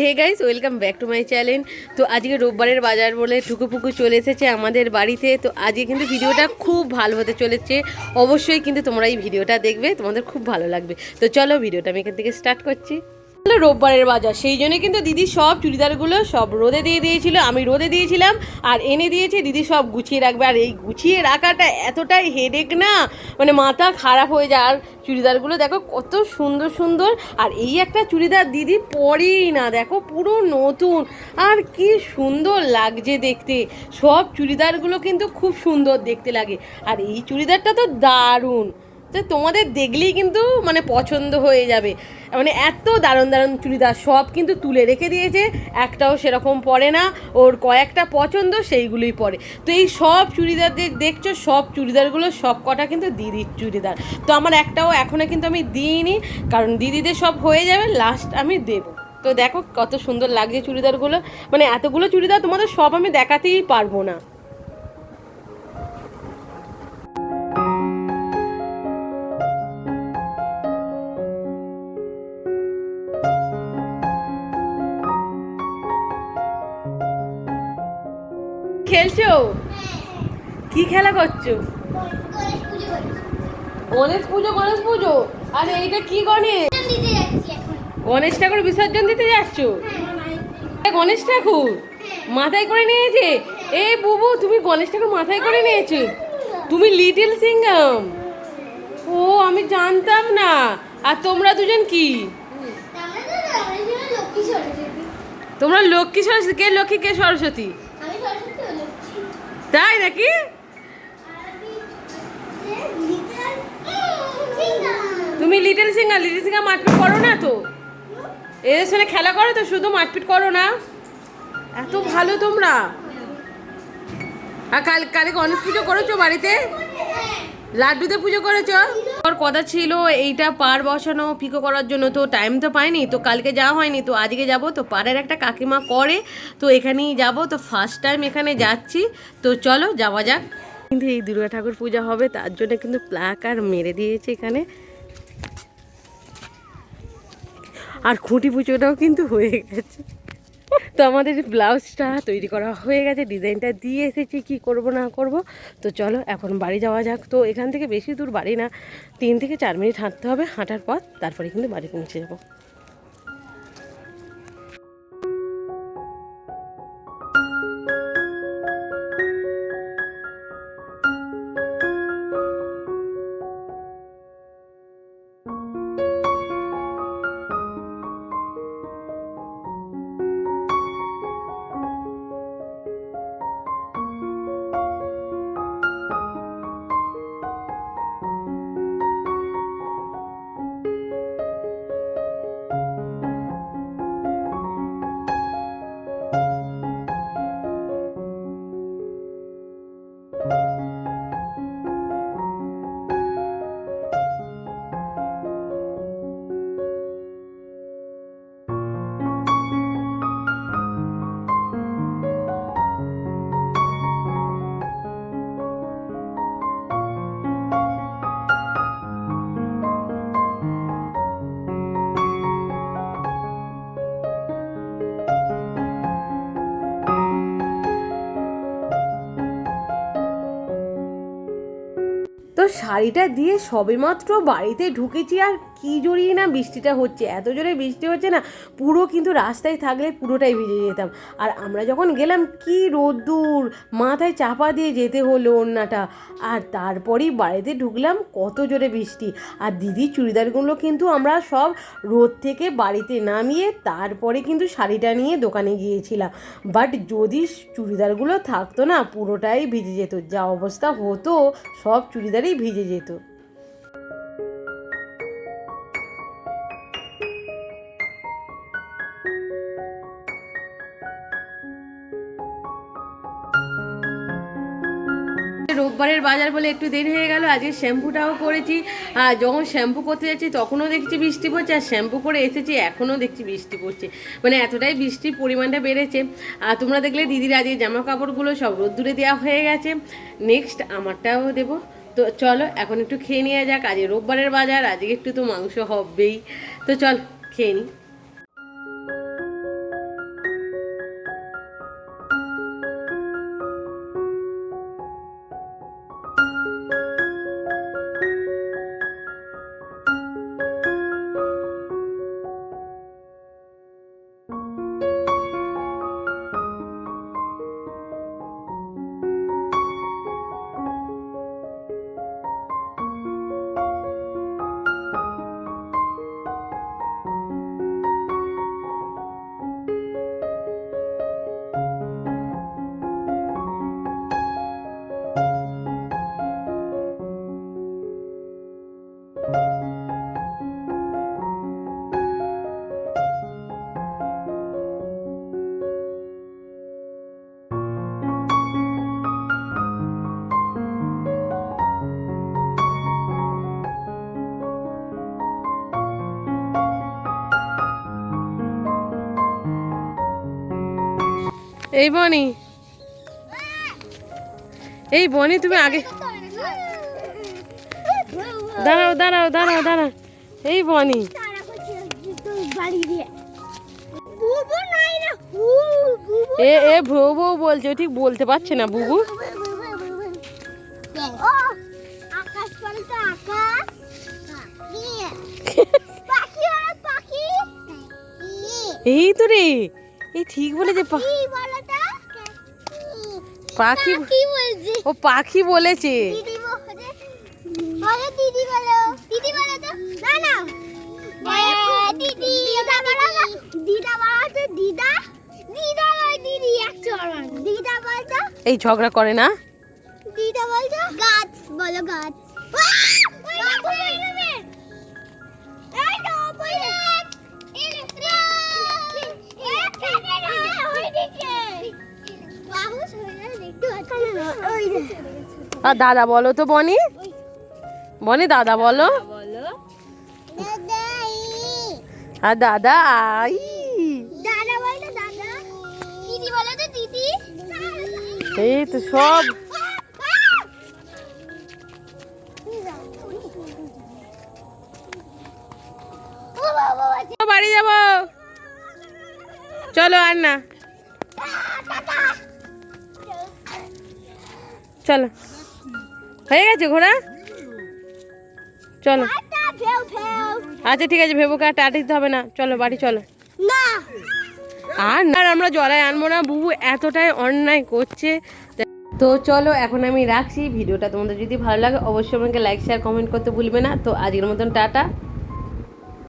Hey guys welcome back to my channel তো আজকে রোববারের বাজার বলে ঠুকুপুকু চলে এসেছে আমাদের বাড়িতে। তো আজকে কিন্তু ভিডিওটা খুব ভালো হতে চলেছে। অবশ্যই কিন্তু তোমরা এই ভিডিওটা দেখবে, তোমাদের খুব ভালো লাগবে। তো চলো ভিডিওটা আমি এখান থেকে স্টার্ট করছি। রোববারের বাজার। সেই জন্য কিন্তু দিদি সব চুড়িদারগুলো সব রোদে দিয়ে দিয়েছিল, আমি রোদে দিয়েছিলাম, আর এনে দিয়েছে, দিদি সব গুছিয়ে রাখবে। আর এই গুছিয়ে রাখাটা এতটাই হেডেক না মানে মাথা খারাপ হয়ে যায়। আর চুড়িদারগুলো দেখো কত সুন্দর সুন্দর, আর এই একটা চুড়িদার দিদি পরেই না, দেখো পুরো নতুন। আর কি সুন্দর লাগছে দেখতে। সব চুড়িদারগুলো কিন্তু খুব সুন্দর দেখতে লাগে। আর এই চুড়িদারটা তো দারুণ। তো তোমাদের দেখলেই কিন্তু মানে পছন্দ হয়ে যাবে। মানে এত দারুণ দারুণ চুড়িদার সব কিন্তু তুলে রেখে দিয়েছে, একটাও সেরকম পরে না, ওর কয়েকটা পছন্দ সেইগুলোই পরে। তো এই সব চুড়িদারদের দেখছ, সব চুড়িদারগুলো সব কটা কিন্তু দিদির চুড়িদার। তো আমার একটাও এখনও কিন্তু আমি দিইনি, কারণ দিদিদের সব হয়ে যাবে লাস্ট আমি দেবো। তো দেখো কত সুন্দর লাগছে চুড়িদারগুলো। মানে এতগুলো চুড়িদার তোমাদের সব আমি দেখাতেই পারব না। খেলছো? কি খেলা করছ? গণেশ পুজো গণেশ পুজো? আরে এইটা কি গণেশ? গণেশ ঠাকুর বিসর্জন দিতে যাচ্ছ? গণেশ ঠাকুর মাথায় করে নিয়েছে? এ বুবু তুমি গণেশ ঠাকুর মাথায় করে নিয়েছো? তুমি লিটল সিঙ্গাম ও আমি জানতাম না। আর তোমরা দুজন কি? তোমরা লক্ষ্মী সরস্বতী কে লক্ষ্মী কে সরস্বতী? তাই নাকি? তুমি লিটল সিঙ্গা লিটল সিঙ্গা মারপিট করো না তো। এদের সঙ্গে খেলা করো তো, শুধু মারপিট করো না। এত ভালো তোমরা। আর কাল কালকে অনুষ্ঠিত করেছ বাড়িতে? লাড্ডুতে পুজো করেছ? ওর কথা ছিল এইটা পার বসানো পিকো করার জন্য তো টাইম তো পাইনি, তো কালকে যাওয়া হয়নি, তো আজকে যাব, তো পাড়ের একটা কাকিমা করে, তো এখানেই যাব, তো ফার্স্ট টাইম এখানে যাচ্ছি, তো চলো যাওয়া যাক। কিন্তু এই দুর্গা ঠাকুর পূজা হবে, তার জন্য কিন্তু প্লাক আর মেরে দিয়েছে এখানে। আর খুঁটি পুজোটাও কিন্তু হয়ে গেছে। তো আমাদের ব্লাউজটা তৈরি করা হয়ে গেছে, ডিজাইনটা দিয়ে এসেছি, কি করব না করব। তো চলো, এখন বাড়ি যাওয়া যাক। তো এখান থেকে বেশি দূর বাড়ি না, তিন থেকে চার মিনিট হাঁটতে হবে, হাঁটার পর তারপরে কিন্তু বাড়ি পৌঁছে যাব। শাড়িটা দিয়ে সবেমাত্র বাড়িতে ঢুকেছি আর কি জড়িয়ে না বৃষ্টিটা হচ্ছে? এত জোরে বৃষ্টি হচ্ছে না, পুরো কিন্তু রাস্তায় থাকলে পুরোটাই ভিজে যেতাম। আর আমরা যখন গেলাম, কি রোদ্দুর! মাথায় চাপা দিয়ে যেতে হলো ওড়নাটা। আর তারপরেই বাড়িতে ঢুকলাম, কত জোরে বৃষ্টি। আর দিদি চুড়িদারগুলো কিন্তু আমরা সব রোদ থেকে বাড়িতে নামিয়ে তারপরে কিন্তু শাড়িটা নিয়ে দোকানে গিয়েছিলাম। বাট যদি চুড়িদারগুলো থাকতো না, পুরোটাই ভিজে যেত। যা অবস্থা হতো, সব চুড়িদারই ভিজে যেত। রোববারের বাজার বলে একটু দেরি হয়ে গেল। আজকে শ্যাম্পুটাও করেছি। আর যখন শ্যাম্পু করতে যাচ্ছি, তখনও দেখছি বৃষ্টি পড়ছে। আর শ্যাম্পু করে এসেছি, এখনও দেখছি বৃষ্টি পড়ছে। মানে এতটাই বৃষ্টির পরিমাণটা বেড়েছে। আর তোমরা দেখলে দিদির আজকে জামা কাপড়গুলো সব রোদ্দুরে দেওয়া হয়ে গেছে। নেক্সট আমারটাও দেবো। তো চলো, এখন একটু খেয়ে নেওয়া যাক। আজকে রোববারের বাজার, আজকে একটু তো মাংস হবেই। তো চল, খেয়ে নিই এই বনি। এই বনি তুমি আগে দাঁড়াও দাঁড়াও দাঁড়াও দাঁড়াও। এই বনি। এ এ ভ্রু বউ বলছে ঠিক বলতে পারছে না বুবু। এই তো রে। এই ঠিক বলেছে পাখি ও পাখি বলেছে। এই ঝগড়া করে দিদি আর দাদা বলো তো, বনি? বনি, দাদা বলো। আর দাদা, আই। এই তো সব। বাড়ি যাব। চলো, আর না। চলো। হয়ে গেছে ঘোড়া? চলো। ফেউ আচ্ছা ঠিক আছে ভেবো কাটা আটে দিতে হবে না। চলো বাড়ি চলো। না। আর না আর আমরা জলায় আনব না বুবু এতটাই অন্যায় করছে। তো চলো এখন আমি রাখছি। ভিডিওটা তোমাদের যদি ভালো লাগে অবশ্যই আমাকে লাইক শেয়ার কমেন্ট করতে ভুলবে না। তো আজকের মতন টাটা।